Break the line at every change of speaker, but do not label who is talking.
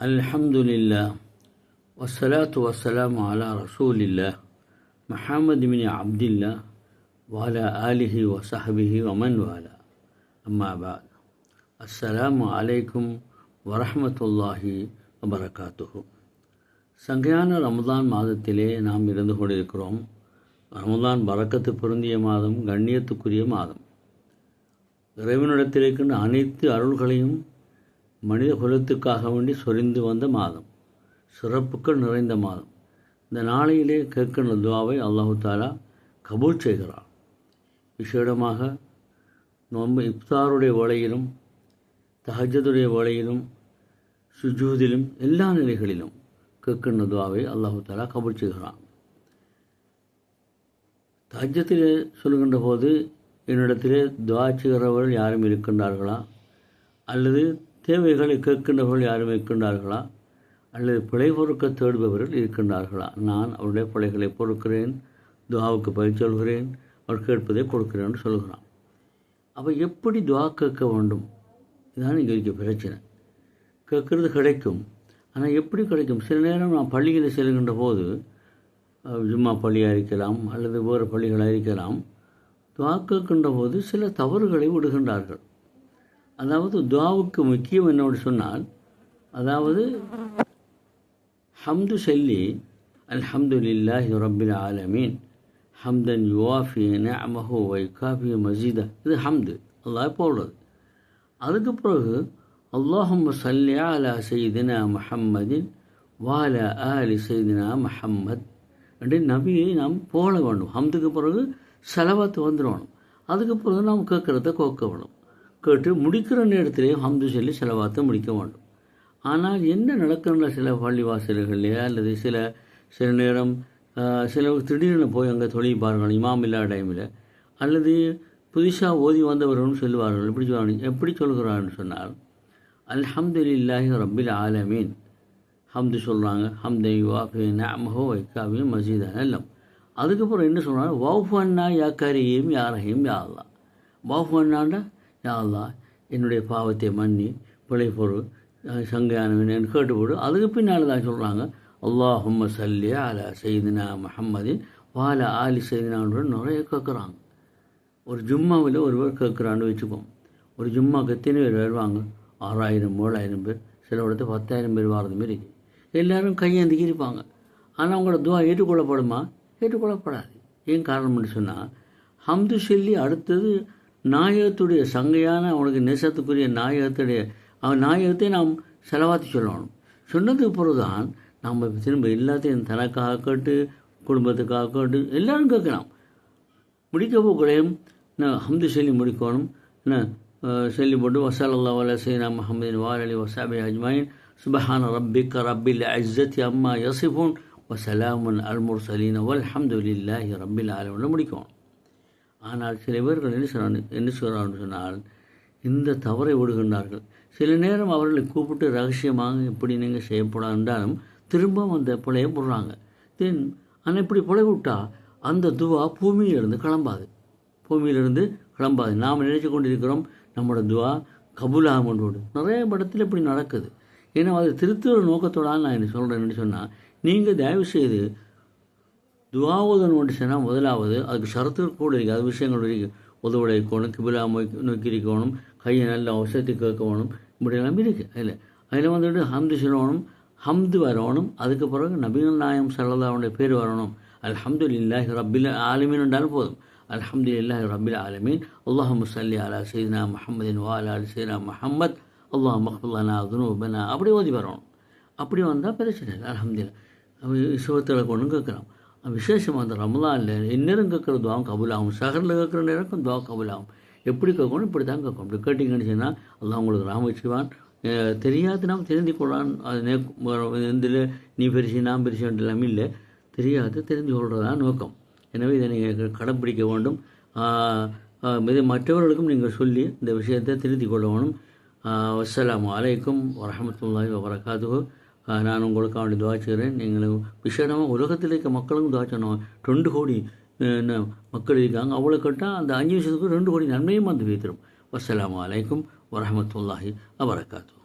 அல்ஹம்துலில்லா வசலாத்து வசலாம் அலா ரசூலில்லா மஹாமது மினி அப்துல்லா வாலா ஆலிஹி வசஹபிஹி வமன் வாலா அம்மாபாத் அஸ்ஸலாம் அலைக்கும் வரஹமத்துல்லாஹி வபரகாத்துஹு. சங்கையான ரமதான் மாதத்திலே நாம் இருந்து கொண்டிருக்கிறோம். ரமதான் பறக்கத்து பொருந்திய மாதம் கண்ணியத்துக்குரிய மாதம். இறைவனிடத்திலிருக்கின்ற அனைத்து அருள்களையும் மனித குலத்துக்காக வேண்டி சொரிந்து வந்த மாதம் சிறப்புகள் நிறைந்த மாதம். இந்த நாளையிலே கேட்கின்ற துவாவை அல்லாஹு தாலா கபூல் செய்கிறார் விசேடமாக நோன்பு இப்தாருடைய வேளையிலும் தஹஜதுடைய வேளையிலும் சுஜூதிலும் எல்லா நிலைகளிலும் கேட்கின்ற துவாவை அல்லாஹு தாலா கபூல் செய்கிறான். தஹஜத்தில் சொல்கின்ற போது என்னிடத்திலே துவா செய்கிறவர்கள் யாரும் இருக்கின்றார்களா? அல்லது தேவைகளை கேட்கின்றவர்கள் யாரும் இருக்கின்றார்களா? அல்லது பிழை பொறுக்க தேடுபவர்கள் இருக்கின்றார்களா? நான் அவருடைய பிழைகளை பொறுக்கிறேன் துவாவுக்கு பயிர் சொல்கிறேன் அவர் கேட்பதை கொடுக்கிறேன் என்று சொல்கிறான். அப்போ எப்படி துவா கேட்க வேண்டும்? இதுதான் இங்கே இருக்க பிரச்சனை. கேட்குறது கிடைக்கும். ஆனால் எப்படி கிடைக்கும்? சில நேரம் நான் பள்ளியில் செல்கின்ற போது ஜும்மா பள்ளியாக இருக்கலாம் அல்லது வேறு பள்ளிகளாக இருக்கலாம் துவா கேட்கின்ற போது சில தவறுகளை விடுகின்றார்கள். அதாவது துவாவுக்கு முக்கியம் என்னோடு சொன்னால் அதாவது ஹம்து சொல்லி அல்ஹம்து லில்லாஹி ரபில் ஆலமீன் ஹம்தன் யுவாஃபி நஅமஹு வைகாஃபி மஜீதா இது ஹம்து அல்லாஹ் போடுறது அதுக்கு பிறகு அல்லாஹும் சல்லியா அலா செய்தினா முஹம்மதின் வால ஆலி செய்தினா முஹம்மத். அப்படி நபியை நாம் போல வேண்டும். ஹம்துக்கு பிறகு செலவத்து வந்துடணும் அதுக்கு பிறகு நாம் கேட்குறத கோக்க வேணும். கேட்டு முடிக்கிற நேரத்திலே ஹம்து சொல்லி செலவாத்தை முடிக்க வேண்டும். ஆனால் என்ன நடக்கின்ற சில பள்ளிவாசல்கள்லையே அல்லது சில சில நேரம் சில திடீர்னு போய் அங்கே தொழிப்பார்கள் இமாம் இல்லாத டைமில் அல்லது புதுசாக ஓதி வந்தவர்களும் சொல்லுவார்கள் எப்படி சொல்லுவாங்க எப்படி சொல்கிறான்னு சொன்னால் அல்ஹம்துலில்லாஹி ரப்பில் ஆலமீன். ஹம்து சொல்கிறாங்க ஹம்தை வாஃபி நமஹோ வைக்காவி மசீதா எல்லாம் அதுக்கப்புறம் என்ன சொல்கிறாங்க வவுஃபன்னா யா யாரையும் யா வவுஃபன்னாண்டா யாழ்லா என்னுடைய பாவத்தை மன்னி பிழை பொருள் சங்கையானவன் கேட்டுப்போடு அதுக்கு பின்னால் தான் சொல்கிறாங்க அல்லாஹும்ம சல்லி அலா செய்தினா முஹம்மதின் வால ஆலி செய்தினான்ற நிறைய கேட்குறாங்க ஒரு ஜும்மாவில் ஒருவர் கேட்குறான்னு வச்சுப்போம் ஒரு ஜும்மாவுக்கு எத்தனை பேர் வருவாங்க? ஆறாயிரம் ஏழாயிரம் பேர். சில இடத்துல பத்தாயிரம் பேர் வாரது மாரி எல்லோரும் கையேந்திக்கி இருப்பாங்க. ஆனால் அவங்களோட துவா ஏற்றுக்கொள்ளப்படுமா? ஏற்றுக்கொள்ளப்படாது. ஏன் காரணம்னு சொன்னால் ஹம்து சொல்லி அடுத்தது நாயகத்துடைய சங்கையான அவனுக்கு நேசத்துக்குரிய நாயகத்துடைய அவன் நாயகத்தை நாம் செலவாத்தி சொல்லணும். சொன்னதுக்கு பிறகுதான் நாம் திரும்ப எல்லாத்தையும் தனக்காக கேட்டு குடும்பத்துக்காக கேட்டு எல்லாரும் கேட்கலாம். முடிக்க போகலையும் நான் ஹம்து சொல்லி முடிக்கணும். என்ன சொல்லி போட்டு வசாலல்லா வல சீனா முஹம்மதின் வால் வசாபி அஜ்மாயின். சுபஹான ரப்பிக்க ரப்பில் அஜ்ஜத்தி அம்மா யசிஃபூன் வசலாமுன் அல்முர் சலீன வல்ஹம்துலில்லாஹி ரப்பில் ஆலமில் முடிக்கணும். ஆனால் சில பேர்கள் என்ன சொன்ன என்ன சொல்கிறான்னு சொன்னால் இந்த தவறை விடுகின்றார்கள். சில நேரம் அவர்களை கூப்பிட்டு ரகசியமாக இப்படி நீங்கள் செய்யப்படாது என்றாலும் திரும்ப அந்த பிழையை போடுறாங்க. தென் ஆனால் இப்படி பிழை விட்டால் அந்த துவா பூமியிலிருந்து கிளம்பாது. பூமியிலிருந்து கிளம்பாது. நாம் நினைச்சு கொண்டிருக்கிறோம் நம்மளோட துவா கபூலாகமன்றோடு நிறைய படத்தில் இப்படி நடக்குது. ஏன்னா அது திருத்துவ நோக்கத்தோட நான் என்ன சொல்கிறேன்னு சொன்னால் நீங்கள் தயவு செய்து துவாவுதன் ஒன்று சொன்னால் முதலாவது அதுக்கு ஷரத்துகள் கூட இருக்குது அது விஷயங்கள் இருக்குது உதவுடை இருக்கணும் கிபிலா நோக்கி இருக்கணும் கையை நல்ல வசதி கேட்கணும் இப்படி எல்லாமே இருக்குது அதில் அதில் வந்துட்டு ஹம்து சொல்லணும் ஹம்து வரணும் அதுக்கு பிறகு நபிகள் நாயம் சல்லதாவுடைய பேர் வரணும். அல்ஹம்து இல்லாஹி ரப்பில் ஆலமீன் என்றாலும் போதும். அல்ஹம்து இல்லாஹி ரப்பில் ஆலமீன். அல்லாஹ் முசல்லி அலா சைதினா முஹம்மதின் வாலா அலி சைனா முஹம்மத். அல்லாஹ் மஹபுல்லானா துனூபனா. அப்படி ஓதி வரணும். அப்படி வந்தால் பிரச்சனை இல்லை. அலமதுல்லா சுகத்தில் கொண்டு கேட்குறோம் விசேஷமாக அந்த ரமலானில் இந்நேரம் கேட்குற துவாவும் கபுலாகும். சகரில் கேட்குற நேரம் துவா கபுலாகும். எப்படி கேட்கணும்? இப்படி தான் கேட்கணும். இப்படி கேட்டிங்கன்னு சொன்னால் அல்லாஹ் உங்களுக்கு ராம வச்சுவான் தெரியாது நாம் தெரிந்து கொள்ளான் அது இதில் நீ பெருசு நான் பெருசு எல்லாமே இல்லை. தெரியாது தெரிந்து கொள்வதுதான் நோக்கம். எனவே இதை நீங்கள் கடைப்பிடிக்க வேண்டும். இது மற்றவர்களுக்கும் நீங்கள் சொல்லி இந்த விஷயத்தை திருத்திக் கொள்ள வேணும் அஸ்லாம் அலைக்கும் வரமத்துல்லாஹி வபரகாத்து நான் உங்களுக்கு அவனுடைய துவா செய்கிறேன். நீங்களும் விசேடமாக உலகத்தில் இருக்க மக்களுக்கும் துவா சொன்னோம் ரெண்டு கோடி மக்கள் இருக்காங்க. அவ்வளோ கேட்டால் அந்த அஞ்சு வருஷத்துக்கு ரெண்டு கோடி நன்மையும் வந்து வைத்திரும். வசலாம் அலைக்கும் வரமத்துல்லாஹி வபரகாத்து.